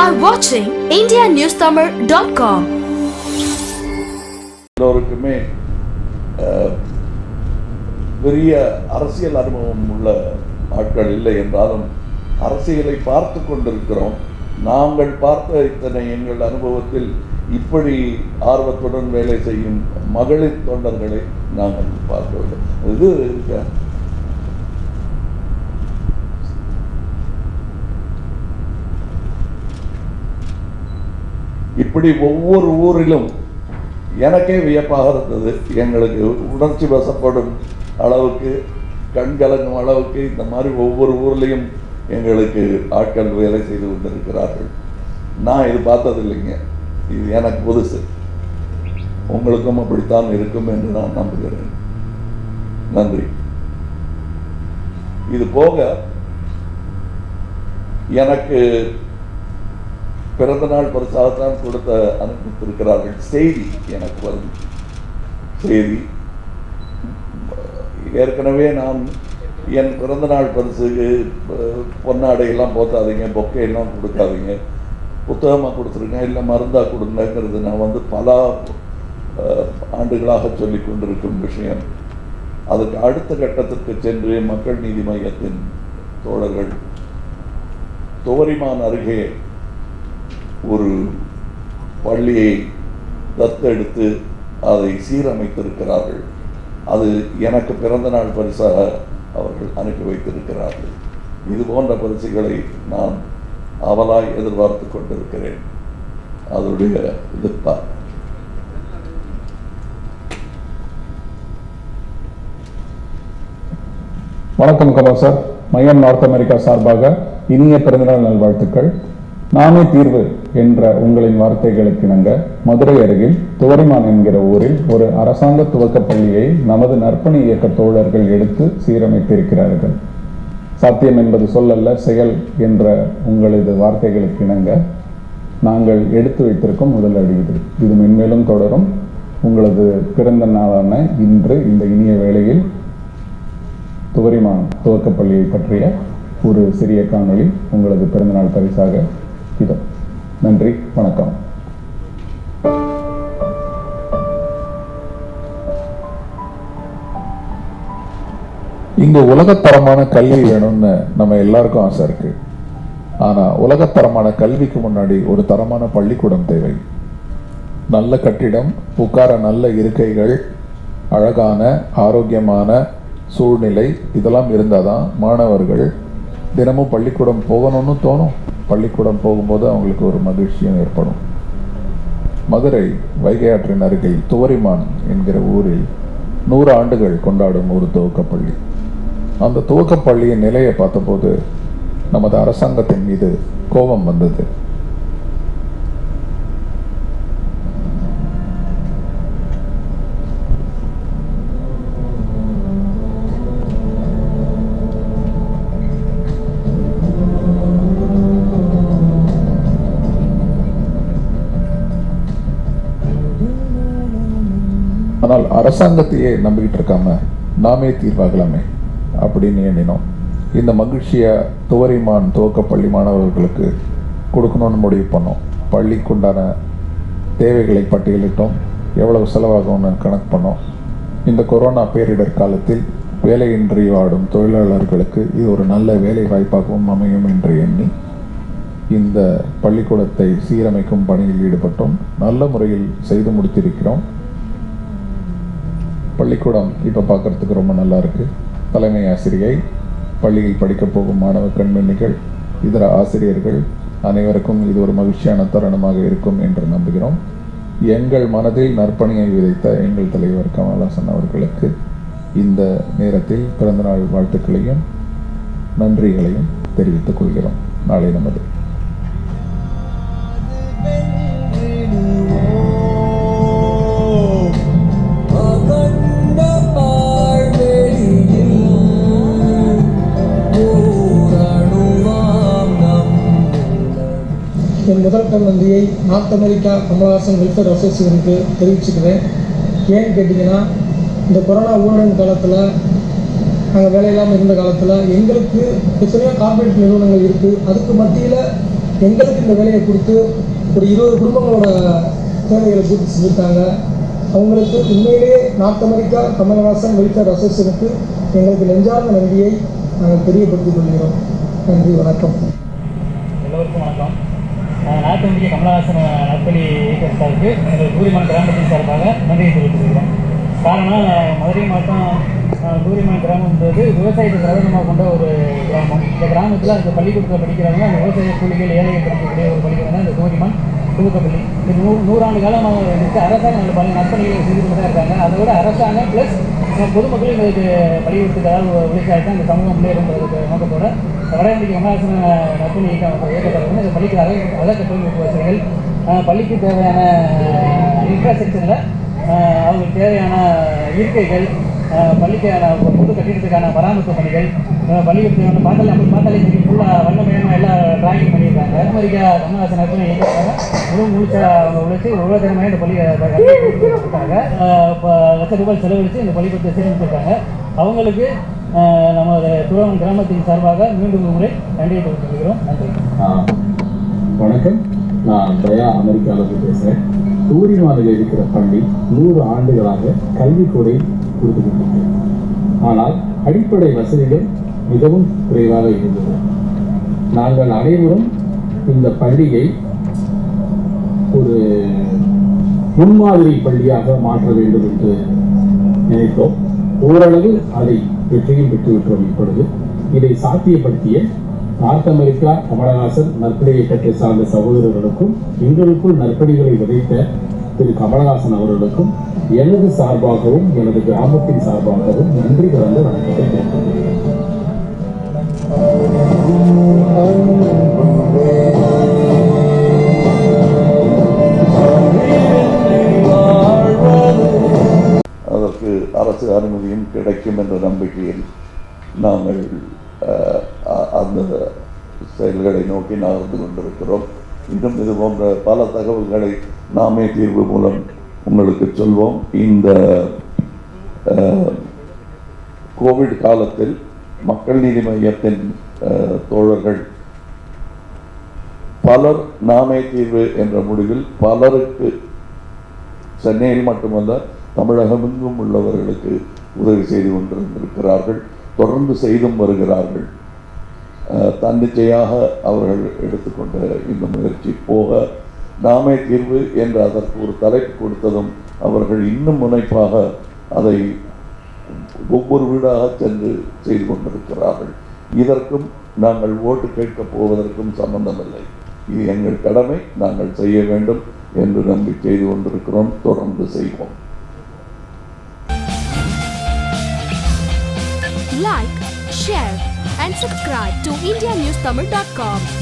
are watching IndiaNewsTamil.com. எல்லோருக்குமே பெரிய அரசியல் அனுபவம் உள்ள ஆட்கள் இல்லை என்றாலும் அரசியலை பார்த்து கொண்டிருக்கிறோம். நாங்கள் பார்த்த இத்தனை எங்கள் அனுபவத்தில் இப்படி ஆர்வத்துடன் வேலை செய்யும் மகளிர் தொண்டர்களை நாங்கள் பார்க்கவில்லை. இது இருக்க? இப்படி ஒவ்வொரு ஊரிலும் எனக்கே வியப்பாக இருந்தது. எங்களுக்கு உணர்ச்சி வசப்படும் அளவுக்கு கண் கலங்கும் அளவுக்கு இந்த மாதிரி ஒவ்வொரு ஊர்லேயும் எங்களுக்கு ஆட்கள் வேலை செய்து கொண்டிருக்கிறார்கள். நான் இது பார்த்தது இல்லைங்க இது எனக்கு புதுசு. உங்களுக்கும் அப்படித்தான் இருக்கும் என்று நான் நம்புகிறேன். நன்றி. இது போக எனக்கு பிறந்த நாள் பரிசாகத்தான் கொடுத்த அனுப்பித்திருக்கிறார்கள். செய்தி எனக்கு வந்து செய்தி. ஏற்கனவே நான் என் பிறந்த நாள் பரிசுக்கு பொன்னாடையெல்லாம் போத்தாதீங்க பொக்கை எல்லாம் கொடுக்காதீங்க. புத்தகமாக கொடுத்துருங்க இல்லை மருந்தாக கொடுங்கங்கிறது நான் வந்து பல ஆண்டுகளாக சொல்லி கொண்டிருக்கும் விஷயம். அதுக்கு அடுத்த கட்டத்திற்கு சென்று மக்கள் நீதி மையத்தின் தோழர்கள் துவரிமான் அருகே ஒரு பள்ளியை தத்தெடுத்து அதை சீரமைத்திருக்கிறார்கள். அது எனக்கு பிறந்த நாள் பரிசாக அவர்கள் அனுப்பி வைத்திருக்கிறார்கள். இது போன்ற பரிசுகளை நான் அவலாய் எதிர்பார்த்து கொண்டிருக்கிறேன். அதனுடைய இதுதான் வணக்கம் கபா சார். மையம் நார்த் அமெரிக்கா சார்பாக இனிய பிறந்தநாள் நல்வாழ்த்துக்கள். நானே தீர்வு என்ற உங்களின் வார்த்தைகளுக்கு இணங்க மதுரை அருகில் துவரிமான் என்கிற ஊரில் ஒரு அரசாங்க துவக்கப் பள்ளியை நமது நற்பணி இயக்க தோழர்கள் எடுத்து சீரமைத்திருக்கிறார்கள். சாத்தியம் என்பது சொல்லல்ல செயல் என்ற உங்களது வார்த்தைகளுக்கு இணங்க நாங்கள் எடுத்து வைத்திருக்கும் முதல் அடி இது இது மென்மேலும் தொடரும். உங்களது பிறந்த நாளான இன்று இந்த இனிய வேளையில் துவரிமான் துவக்கப்பள்ளியை பற்றிய ஒரு சிறிய காணொளி உங்களது பிறந்தநாள் பரிசாக இதோ நன்றி வணக்கம். இங்க உலகத்தரமான கல்வி வேணும்னு நம்ம எல்லாருக்கும் ஆசை இருக்கு. ஆனா உலகத்தரமான கல்விக்கு முன்னாடி ஒரு தரமான பள்ளிக்கூடம் தேவை. நல்ல கட்டிடம் உட்கார நல்ல இருக்கைகள் அழகான ஆரோக்கியமான சூழ்நிலை இதெல்லாம் இருந்தால் தான் மாணவர்கள் தினமும் பள்ளிக்கூடம் போகணும்னு தோணும். பள்ளிக்கூடம் போகும்போது அவங்களுக்கு ஒரு மகிழ்ச்சியும் ஏற்படும். மதுரை வைகை ஆற்றின் அருகில் துவரிமான் என்கிற ஊரில் நூறு ஆண்டுகள் கொண்டாடும் ஒரு துவக்கப்பள்ளி அந்த துவக்கப்பள்ளியின் நிலையை பார்த்தபோது நமது அரசாங்கத்தின் மீது கோபம் வந்தது. அரசாங்கத்தையே நம்பிக்கிட்டு இருக்காம நாமே தீர்வாகலாமே அப்படின்னு எண்ணினோம். இந்த மகிழ்ச்சியை துவரிமான் துவக்கப்பள்ளி மாணவர்களுக்கு கொடுக்கணும்னு முடிவு பண்ணோம். பள்ளிக்குண்டான தேவைகளை பட்டியலிட்டோம். எவ்வளவு செலவாகும்னு கணக்கு பண்ணோம். இந்த கொரோனா பேரிடர் காலத்தில் வேலையின்றி வாடும் தொழிலாளர்களுக்கு இது ஒரு நல்ல வேலை வாய்ப்பாகவும் அமையும் என்று எண்ணி இந்த பள்ளிக்கூடத்தை சீரமைக்கும் பணியில் ஈடுபட்டோம். நல்ல முறையில் செய்து முடித்திருக்கிறோம். பள்ளிக்கூடம் இப்போ பார்க்கறதுக்கு ரொம்ப நல்லா இருக்குது தலைமை ஆசிரியை பள்ளியில் படிக்கப் போகும் மாணவ கண்மணிகள் இதர ஆசிரியர்கள் அனைவருக்கும் இது ஒரு மகிழ்ச்சியான தருணமாக இருக்கும் என்று நம்புகிறோம். எங்கள் மனதில் நற்பணியை விதைத்த எங்கள் தலைவர் கமலஹாசன் அவர்களுக்கு இந்த நேரத்தில் பிறந்தநாள் வாழ்த்துக்களையும் நன்றிகளையும் தெரிவித்துக் கொள்கிறோம். நாளை நமது முதல் கண் நன்றியை நார்த் அமெரிக்கா கமலஹாசன் வெல்ஃபேர் அசோசியேஷனுக்கு தெரிவிச்சுக்கிறேன். ஏன்னு கேட்டிங்கன்னா இந்த கொரோனா ஊரடங்கு காலத்தில் நாங்கள் வேலை இல்லாமல் இருந்த காலத்தில் எங்களுக்கு எத்தனையோ கார்பரேட் நிறுவனங்கள் இருக்குது அதுக்கு மத்தியில் எங்களுக்கு இந்த வேலையை கொடுத்து ஒரு இருபது குடும்பங்களோட தேவைகளை பூர்த்தி செஞ்சுருக்காங்க. அவங்களுக்கு உண்மையிலேயே நார்த் அமெரிக்கா கமலஹாசன் வெல்ஃபேர் அசோசியேஷனுக்கு எங்களுக்கு நெஞ்சார்ந்த நன்றியை நாங்கள் தெரியப்படுத்திக் கொள்கிறோம். நன்றி வணக்கம். நான் நாட்டு இந்திய கமலஹாசன் நற்பலி இயக்கம் சார்புக்கு எங்கள் தூரிமன் கிராமத்தின் சார்பாக நன்றியை தெரிவித்துக்கிறோம் காரணம் மதுரை மாவட்டம் அஹ், தூரிமன் கிராமம்ன்றது விவசாயத்தை பிரதானமாக கொண்ட ஒரு கிராமம். இந்த கிராமத்தில் அந்த பள்ளிக்கூடத்தில் படிக்கிறவங்க அந்த விவசாய கூலிகள் ஏழைகள் படிக்கக்கூடிய ஒரு பள்ளிக்கூடம் தான் இந்த தூரிமன் துவக்கப்பள்ளி இது நூ நூறாண்டு காலமாக வந்துட்டு அரசாங்கம் நல்ல பல நற்பணிகளை செய்து தான் இருக்காங்க. அதை விட அரசாங்கம் ப்ளஸ் பொதுமக்கள் எங்களுக்கு பள்ளிக்கூடத்துக்கு ஏதாவது உழைச்சாச்சு அந்த சமூகம் முன்னேறுன்றதுக்கு நோக்கத்தோட வடஇந்திய கமலாசன நற்பணி இயக்கம் இயக்கத்தில் இந்த பள்ளிக்கு அழகு அழகட்டமைப்பு வசதிகள் பள்ளிக்கு தேவையான இன்ஃப்ராஸ்ட்ரக்சரில் அவங்களுக்கு தேவையான இருக்கைகள் பள்ளிக்கான பொது கட்டிடத்துக்கான பராமரிப்பு பணிகள் பள்ளிக்கு தேவையான பார்த்தாலே அப்படி பார்த்தாலே தெரியும் ஃபுல்லாக வண்ணமயமாக எல்லா பண்ணியிருக்காங்க ரங்கநாதன் அர்ப்பணம் நற்பணி இயக்கத்தில் முழு முழுச்சா அவங்க உழைச்சி உலக திறமையாக இந்த பள்ளி கொடுத்தாங்க இப்போ லட்ச ரூபாய் செலவழித்து இந்த பள்ளிக்கூடத்தை சீரமைச்சிருக்காங்க அவங்களுக்கு நமது துறவன் கிராமத்தின் சார்பாக மீண்டும் முறை நன்றியை தெரிவித்துக்கிறோம் நன்றி. வணக்கம். நான் தயா அமெரிக்காவிலிருந்து பேசுகிறேன் தூரிமானில் இருக்கிற பள்ளி நூறு ஆண்டுகளாக கல்விக்கூடை கொடுத்துக்கிட்டு இருக்கு ஆனால் அடிப்படை வசதிகள் மிகவும் குறைவாக இருந்தது. நாங்கள் அனைவரும் இந்த பள்ளியை ஒரு முன்மாதிரி பள்ளியாக மாற்ற வேண்டும் என்று நினைத்தோம். ஓரளவு அதை வெற்றியும் பெற்றுவிட்டோம் இப்பொழுது. இதை சாத்தியப்படுத்திய நார்த் அமெரிக்கா கமலஹாசன் நற்பணி இயக்கத்தை சார்ந்த சகோதரர்களுக்கும் எங்களுக்குள் நற்படிகளை விதைத்த திரு கமலஹாசன் அவர்களுக்கும் எனது சார்பாகவும் எனது கிராமத்தின் சார்பாகவும் நன்றி கலந்த வணக்கத்தை தெரிவித்துக் அரசு அனுமதியும் கிடைக்கும் என்ற நம்பிக்கையில் நாங்கள் அந்த செயல்களை நோக்கி நகர்ந்து கொண்டிருக்கிறோம் இன்னும் இது போன்ற பல தகவல்களை நாமே தீர்வு மூலம் உங்களுக்கு சொல்வோம் இந்த கோவிட் காலத்தில் மக்கள் நீதி மையத்தின் தோழர்கள் பலர் நாமே தீர்வு என்ற முடிவில் பலருக்கு சென்னையில் மட்டுமல்ல தமிழகமெங்கும் உள்ளவர்களுக்கு உதவி செய்து கொண்டிருந்திருக்கிறார்கள். தொடர்ந்து செய்தும் வருகிறார்கள். தன்னிச்சையாக அவர்கள் எடுத்துக்கொண்ட இந்த முயற்சி போக நாமே தீர்வு என்று அதற்கு ஒரு தலைப்பு கொடுத்ததும் அவர்கள் இன்னும் முனைப்பாக அதை ஒவ்வொரு வீடாக சென்று செய்து கொண்டிருக்கிறார்கள். இதற்கும் நாங்கள் ஓட்டு கேட்கப் போவதற்கும் சம்பந்தமில்லை. இது எங்கள் கடமை நாங்கள் செய்ய வேண்டும் என்று நம்பி செய்து கொண்டிருக்கிறோம். தொடர்ந்து செய்வோம். Like, share, and subscribe to IndiaNewsTamil.com.